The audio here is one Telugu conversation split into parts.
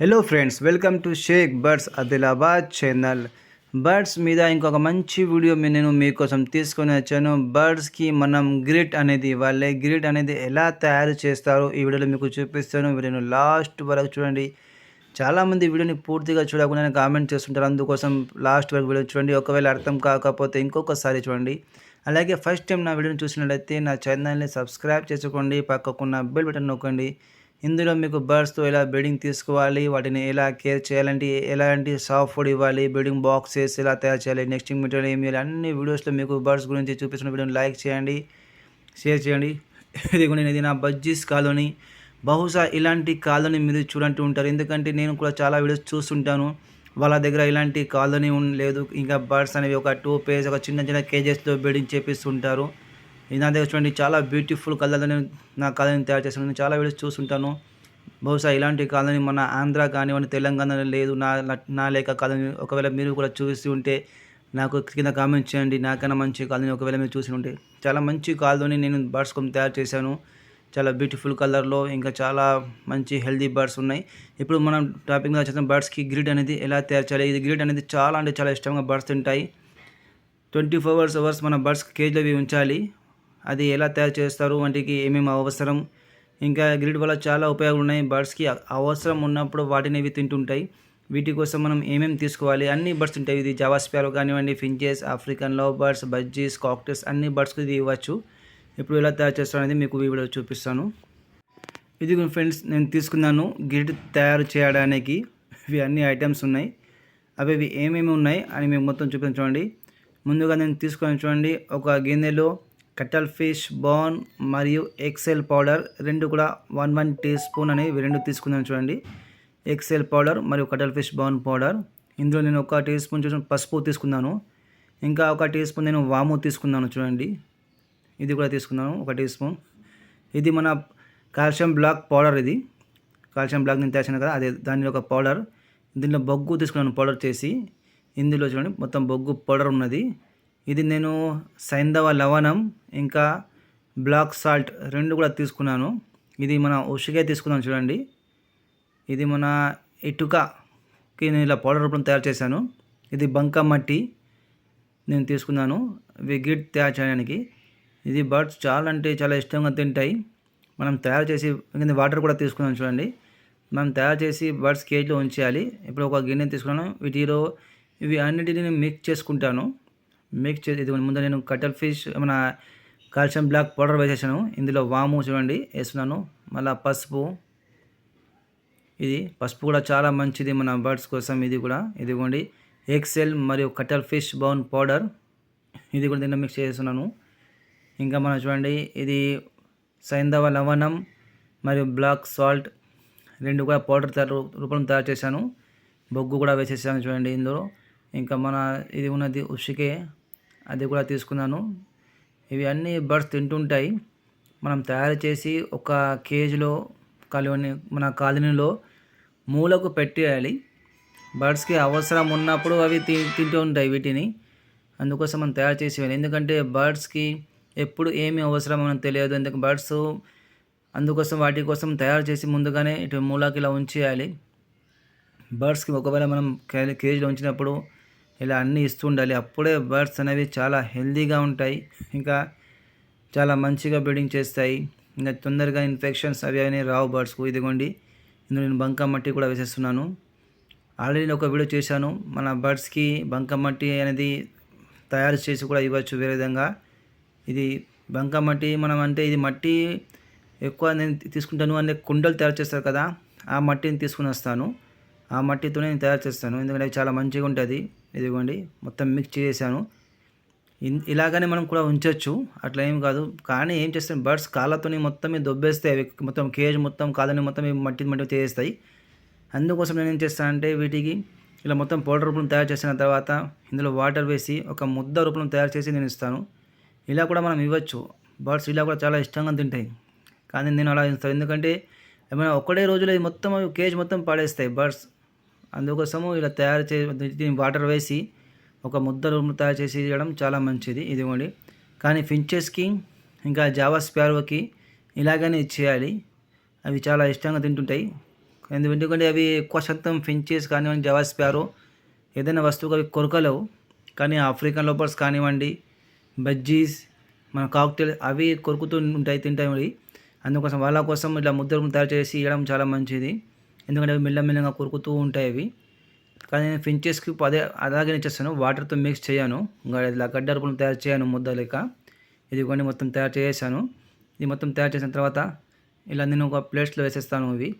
Hello friends welcome to Shaik birds Adilabad channel birds మీద ఇంకొక మంచి వీడియో మీ- నేను మీకోసం తీసుకొని వచ్చాను. బర్డ్స్కి మనం గ్రిట్ అనేది ఇవ్వాలి గ్రిట్ అనేది ఎలా తయారు చేస్తారో ఈ వీడియోలో మీకు చూపిస్తాను. వీడియోను లాస్ట్ వరకు చూడండి. చాలామంది వీడియోని పూర్తిగా చూడకుండా కామెంట్ చేస్తుంటారు. అందుకోసం లాస్ట్ వరకు వీడియో చూడండి. ఒకవేళ అర్థం కాకపోతే ఇంకొకసారి చూడండి. అలాగే ఫస్ట్ టైం నా వీడియోని చూసినట్లయితే నా ఛానల్ని సబ్స్క్రైబ్ చేసుకోండి. పక్కకున్న బెల్ బటన్ నొక్కండి. ఇందులో మీకు బర్డ్స్తో ఎలా బ్రీడింగ్ తీసుకోవాలి వాటిని ఎలా కేర్ చేయాలంటే ఎలాంటి సాఫ్ట్ ఫుడ్ ఇవ్వాలి బ్రీడింగ్ బాక్సెస్ ఎలా తయారు చేయాలి నెక్స్ట్ మెటీరియల్ ఏమి అన్ని వీడియోస్లో మీకు బర్డ్స్ గురించి చూపిస్తున్న వీడియోని లైక్ చేయండి షేర్ చేయండి. ఇది కూడా ఇది నా బజ్జీస్ కాలనీ. బహుశా ఇలాంటి కాలనీ మీరు చూడంటూ ఉంటారు. ఎందుకంటే నేను కూడా చాలా వీడియోస్ చూస్తుంటాను. వాళ్ళ దగ్గర ఇలాంటి కాలనీ లేదు. ఇంకా బర్డ్స్ అనేవి ఒక టూ పేజ్ ఒక చిన్న చిన్న కేజెస్తో బెడ్డింగ్ చేపిస్తుంటారు. నా దగ్గర చూడండి చాలా బ్యూటిఫుల్ కలర్లో నేను నా కాలనీ తయారు చేస్తాను నేను చాలా వీడియోస్ చూస్తుంటాను. బహుశా ఇలాంటి కాలనీ మన ఆంధ్ర కానివ్వండి తెలంగాణలో లేదు. నా నా- లేక కాలనీ ఒకవేళ మీరు కూడా చూసి ఉంటే నాకు కింద కామెంట్ చేయండి. నాకైనా మంచి కాలనీ ఒకవేళ మీరు చూసి ఉంటే. చాలా మంచి కాలనీ నేను బర్డ్స్ కొన్ని తయారు చేశాను. చాలా బ్యూటిఫుల్ కలర్లో ఇంకా చాలా మంచి హెల్దీ బర్డ్స్ ఉన్నాయి. ఇప్పుడు మనం టాపిక్ మీద చేసిన బర్డ్స్కి గ్రిడ్ అనేది ఎలా తయారు చేయాలి? ఇది గ్రిడ్ అనేది చాలా అంటే చాలా ఇష్టంగా బర్డ్స్ తింటాయి. ట్వంటీ ఫోర్ అవర్స్ అవర్స్ మన బర్డ్స్ కేజీలో అవి ఉంచాలి. అది ఎలా తయారు చేస్తారు వాటికి ఏమేమి అవసరం ఇంకా గ్రిడ్ వల్ల చాలా ఉపయోగాలు ఉన్నాయి బర్డ్స్కి అవసరం ఉన్నప్పుడు వాటిని ఇవి తింటుంటాయి. వీటి కోసం మనం ఏమేమి తీసుకోవాలి అన్ని బర్డ్స్ ఉంటాయి. ఇది జావా స్పారో కానివ్వండి finches African love birds budgies cockatiels అన్ని బర్డ్స్కి ఇది ఇవ్వచ్చు. ఇప్పుడు ఎలా తయారు చేస్తాను అనేది మీకు వీడియో చూపిస్తాను. ఇది ఫ్రెండ్స్ నేను తీసుకున్నాను గ్రిడ్ తయారు చేయడానికి. ఇవి అన్ని ఐటమ్స్ ఉన్నాయి. అవి ఇవి ఏమేమి ఉన్నాయి అని మేము మొత్తం చూపించండి. ముందుగా నేను తీసుకొని చూడండి ఒక గిన్నెలో కట్టల్ ఫిష్ బాన్ మరియు ఎక్సెల్ పౌడర్ రెండు కూడా వన్ వన్ టీ స్పూన్ అనేవి రెండు తీసుకున్నాను చూడండి. ఎక్సెల్ పౌడర్ మరియు కట్టల్ ఫిష్ బాన్ పౌడర్. ఇందులో నేను ఒక టీ స్పూన్ చూసిన పసుపు తీసుకున్నాను. ఇంకా ఒక టీ స్పూన్ నేను వాము తీసుకున్నాను చూడండి. ఇది కూడా తీసుకున్నాను ఒక టీ స్పూన్. ఇది మన కాల్షియం బ్లాక్ పౌడర్ ఇది. కాల్షియం బ్లాక్ నేను తెచ్చాను కదా అదే దానిలో ఒక పౌడర్. దీనిలో బొగ్గు తీసుకున్నాను పౌడర్ చేసి. ఇందులో చూడండి మొత్తం బొగ్గు పౌడర్ ఉన్నది. ఇది నేను సైంధవ లవణం ఇంకా బ్లాక్ సాల్ట్ రెండు కూడా తీసుకున్నాను. ఇది మన ఉషిగా తీసుకున్నాను చూడండి. ఇది మన ఇటుకకి నేను ఇలా పౌడర్ రూపంలో తయారు చేశాను. ఇది బంక మట్టి నేను తీసుకున్నాను. విగిట్ తయారు చేయడానికి. ఇది బర్డ్స్ చాలా అంటే చాలా ఇష్టంగా తింటాయి. మనం తయారు చేసి కింద వాటర్ కూడా తీసుకున్నాం చూడండి. మనం తయారు చేసి బర్డ్స్ కేజీలో ఉంచేయాలి. ఇప్పుడు ఒక గిన్నె తీసుకున్నాను. వీటిలో ఇవి అన్నిటిని మిక్స్ చేసుకుంటాను. మిక్స్ చేసి ఇది ముందు నేను కట్టల్ ఫిష్ మన కాల్షియం బ్లాక్ పౌడర్ వేసేసాను. ఇందులో వాము చూడండి వేస్తున్నాను. మళ్ళీ పసుపు. ఇది పసుపు కూడా చాలా మంచిది మన బర్డ్స్ కోసం ఇది కూడా. ఇదిగోండి ఎక్సెల్ మరియు కట్టల్ ఫిష్ బౌన్ పౌడర్ ఇది కూడా దీన్ని మిక్స్ చేస్తున్నాను. ఇంకా మనం చూడండి ఇది సైంధవ లవణం మరియు బ్లాక్ సాల్ట్ రెండు కూడా పౌడర్ తయారు రూపంలో తయారు చేశాను. బొగ్గు కూడా వేసేసాను చూడండి ఇందులో. ఇంకా మన ఇది ఉన్నది ఉషికే అది కూడా తీసుకున్నాను. ఇవి అన్నీ బర్డ్స్ తింటుంటాయి. మనం తయారు చేసి ఒక కేజీలో కాలనీ మన కాలనీలో మూలకు పెట్టేయాలి. బర్డ్స్కి అవసరం ఉన్నప్పుడు అవి తి తింటూ ఉంటాయి వీటిని. అందుకోసం మనం తయారు చేసేయాలి ఎందుకంటే బర్డ్స్కి ఎప్పుడు ఏమి అవసరం మనకు తెలియదు. ఎందుకు బర్డ్స్ అందుకోసం వాటి కోసం తయారు చేసి ముందుగానే ఇటు మూలకి ఇలా ఉంచేయాలి. బర్డ్స్కి ఒకవేళ మనం కేజీలో ఉంచినప్పుడు ఇలా అన్నీ ఇస్తూ ఉండాలి. అప్పుడే బర్డ్స్ అనేవి చాలా హెల్తీగా ఉంటాయి. ఇంకా చాలా మంచిగా బ్రీడింగ్ చేస్తాయి. ఇంకా తొందరగా ఇన్ఫెక్షన్స్ అవి అని రావు బర్డ్స్కు ఇదిగోండి ఇందులో నేను బంక మట్టి కూడా వేసేస్తున్నాను. ఆల్రెడీ నేను ఒక వీడియో చేశాను. మన బర్డ్స్కి బంక మట్టి అనేది తయారు చేసి కూడా ఇవ్వచ్చు వేరే విధంగా. ఇది బంక మట్టి మనం అంటే ఇది మట్టి ఎక్కువ నేను తీసుకుంటాను అంటే కుండలు తయారు చేస్తారు కదా ఆ మట్టిని తీసుకుని వస్తాను. ఆ మట్టితోనే నేను తయారు చేస్తాను. ఎందుకంటే చాలా మంచిగా ఉంటుంది. ఇదిగోండి మొత్తం మిక్స్ చేశాను. ఇన్- ఇలాగనే మనం కూడా ఉంచవచ్చు అట్లా ఏం కాదు. కానీ ఏం చేస్తాం బర్డ్స్ కాళ్ళతోని మొత్తం దొబ్బేస్తాయి. అవి మొత్తం కేజ్ మొత్తం కాళ్ళని మొత్తం మట్టి మట్టి చేస్తాయి అందుకోసం నేను ఏం చేస్తానంటే వీటికి ఇలా మొత్తం పౌడర్ రూపంలో తయారు చేసిన తర్వాత ఇందులో వాటర్ వేసి ఒక ముద్ద రూపంలో తయారు చేసి నేను ఇస్తాను. ఇలా కూడా మనం ఇవ్వచ్చు. బర్డ్స్ ఇలా కూడా చాలా ఇష్టంగా తింటాయి. కానీ నేను అలా ఇస్తాను. ఎందుకంటే ఏమైనా ఒక్కడే రోజులో మొత్తం అవి కేజ్ మొత్తం పాడేస్తాయి. బర్డ్స్ అందుకోసము ఇలా తయారు చే దీన్ని వాటర్ వేసి ఒక ముద్ద రూపంలో తయారు చేసి ఇవ్వడం చాలా మంచిది. ఇదిగోండి. కానీ ఫించెస్కి ఇంకా జావా స్పారోకి ఇలాగనే ఇచ్చేయాలి అవి చాలా ఇష్టంగా తింటుంటాయి. ఎందుకంటే అవి ఎక్కువ శాతం ఫించెస్ కానివ్వండి జావా స్పారో ఏదైనా వస్తువుకి అవి కొరకలేవు. కానీ ఆఫ్రికన్ లోపర్స్ కానివ్వండి బజ్జీస్ మన కాక్టైల్ అవి కొరుకుతూ ఉంటాయి తింటాయి. అందుకోసం వాళ్ళ కోసం ఇట్లా రూమ్ తయారు చేసి ఇవ్వడం చాలా మంచిది. ఎందుకంటే అవి మెల్లమెల్లగా కొరుకుతూ ఉంటాయి అవి. కానీ నేను ఫించెస్కి అదే అలాగే ఇచ్చేస్తాను వాటర్తో మిక్స్ చేయను. ఇంకా ఇలా గడ్డ రూపంలో తయారు చేయను ముద్ద లెక్క ఇది కొన్ని మొత్తం తయారు చేసాను ఇది మొత్తం తయారు చేసిన తర్వాత ఇలా నేను ఒక ప్లేట్స్లో వేసేస్తాను ఇవి.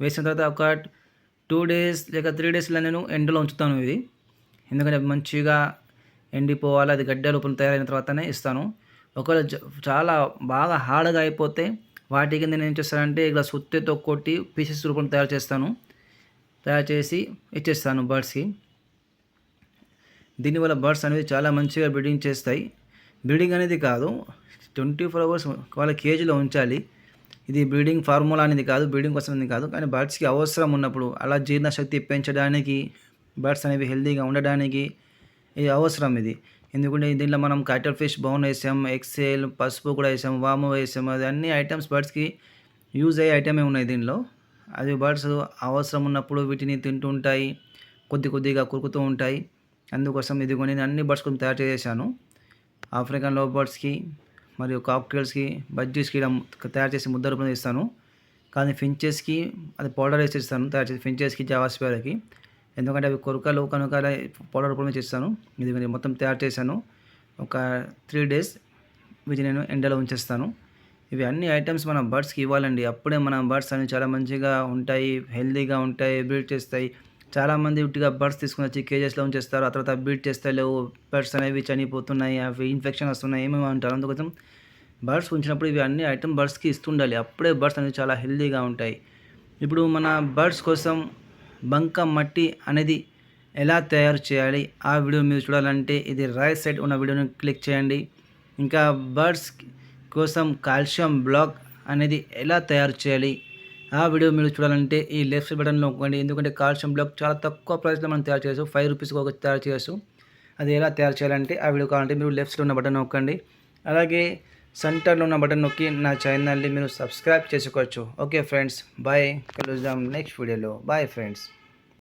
వేసిన తర్వాత ఒక టూ డేస్ లేక త్రీ డేస్ ఇలా నేను ఎండలో ఉంచుతాను ఇది ఎందుకంటే మంచిగా ఎండిపోవాలి. అది గడ్డ రూపం తయారైన తర్వాతనే ఇస్తాను. ఒకవేళ చాలా బాగా హార్డ్గా అయిపోతే వాటి కింద నేను ఏం చేస్తానంటే ఇలా సుత్తెతో కొట్టి పీసెస్ రూపం తయారు చేస్తాను. తయారు చేసి ఇచ్చేస్తాను బర్డ్స్కి దీనివల్ల బర్డ్స్ అనేవి చాలా మంచిగా బ్రీడింగ్ చేస్తాయి. బ్రీడింగ్ అనేది కాదు ట్వంటీ ఫోర్ అవర్స్ వాళ్ళ కేజీలో ఉంచాలి. ఇది బ్రీడింగ్ ఫార్ములా అనేది కాదు బ్రీడింగ్ కోసం అనేది కాదు కానీ బర్డ్స్కి అవసరం ఉన్నప్పుడు అలా జీర్ణశక్తి పెంచడానికి బర్డ్స్ అనేవి హెల్తీగా ఉండడానికి ఇది అవసరం ఇది. ఎందుకంటే దీంట్లో మనం క్యాటల్ ఫిష్ బౌన్ వేసాం ఎక్సెల్ పసుపు కూడా వేసాం వాము వేసాం అది అన్ని ఐటమ్స్ బర్డ్స్కి యూజ్ అయ్యే ఐటమే ఉన్నాయి దీనిలో అది బర్డ్స్ అవసరం ఉన్నప్పుడు వీటిని తింటూ ఉంటాయి కొద్ది కొద్దిగా కురుకుతూ ఉంటాయి. అందుకోసం ఇది కొన్ని నేను అన్ని బర్డ్స్ కొన్ని తయారు చేశాను. ఆఫ్రికన్ లవ్ బర్డ్స్కి మరియు కాక్టైల్స్కి బజ్జీస్కి ఇలా తయారు చేసి ముద్ద రూపంలో ఇస్తాను. కానీ ఫించెస్కి అది పౌడర్ వేసి ఇస్తాను తయారు చేసి ఫించెస్కి జావాస్పేర్కి ఎందుకంటే అవి కొరకలు కనుక పౌడర్ రూపంలో చేస్తాను. ఇది మొత్తం తయారు చేశాను. ఒక త్రీ డేస్ వీటిని నేను ఎండలో ఉంచేస్తాను. ఇవి అన్ని ఐటమ్స్ మన బర్డ్స్కి ఇవ్వాలండి. అప్పుడే మన బర్డ్స్ అనేవి చాలా మంచిగా ఉంటాయి హెల్తీగా ఉంటాయి బ్రీడ్ చేస్తాయి. చాలామంది ఉట్టిగా బర్డ్స్ తీసుకుని వచ్చి కేజెస్లో ఉంచేస్తారు. ఆ తర్వాత బ్రీడ్ చేస్తే లేవు బర్డ్స్ అనేవి చనిపోతున్నాయి అవి ఇన్ఫెక్షన్ వస్తున్నాయి ఏమేమి అంటారు? అందుకోసం బర్డ్స్ ఉంచినప్పుడు ఇవి అన్ని ఐటమ్ బర్డ్స్కి ఇస్తుండాలి. అప్పుడే బర్డ్స్ అనేవి చాలా హెల్దీగా ఉంటాయి. ఇప్పుడు మన బర్డ్స్ కోసం బంక మట్టి అనేది ఎలా తయారు చేయాలి? ఆ వీడియో మీరు చూడాలంటే ఇది రైట్ సైడ్ ఉన్న వీడియోని క్లిక్ చేయండి. ఇంకా బర్డ్స్ కోసం కాల్షియం బ్లాక్ అనేది ఎలా తయారు చేయాలి? ఆ వీడియో మీరు చూడాలంటే ఈ లెఫ్ట్ సైడ్ బటన్లో నొక్కండి ఎందుకంటే కాల్షియం బ్లాక్ చాలా తక్కువ ప్రైస్లో మనం తయారు చేయొచ్చు. ఫైవ్ రూపీస్కి ఒక తయారు చేయొచ్చు. అది ఎలా తయారు చేయాలంటే ఆ వీడియో కావాలంటే మీరు లెఫ్ట్ సైడ్ ఉన్న బటన్ నొక్కండి. అలాగే సెంటర్లో ఉన్న బటన్ నొక్కి నా ఛానల్ని మీరు సబ్స్క్రైబ్ చేసుకోవచ్చు. Okay friends bye. కలుద్దాం నెక్స్ట్ వీడియోలో. Bye friends.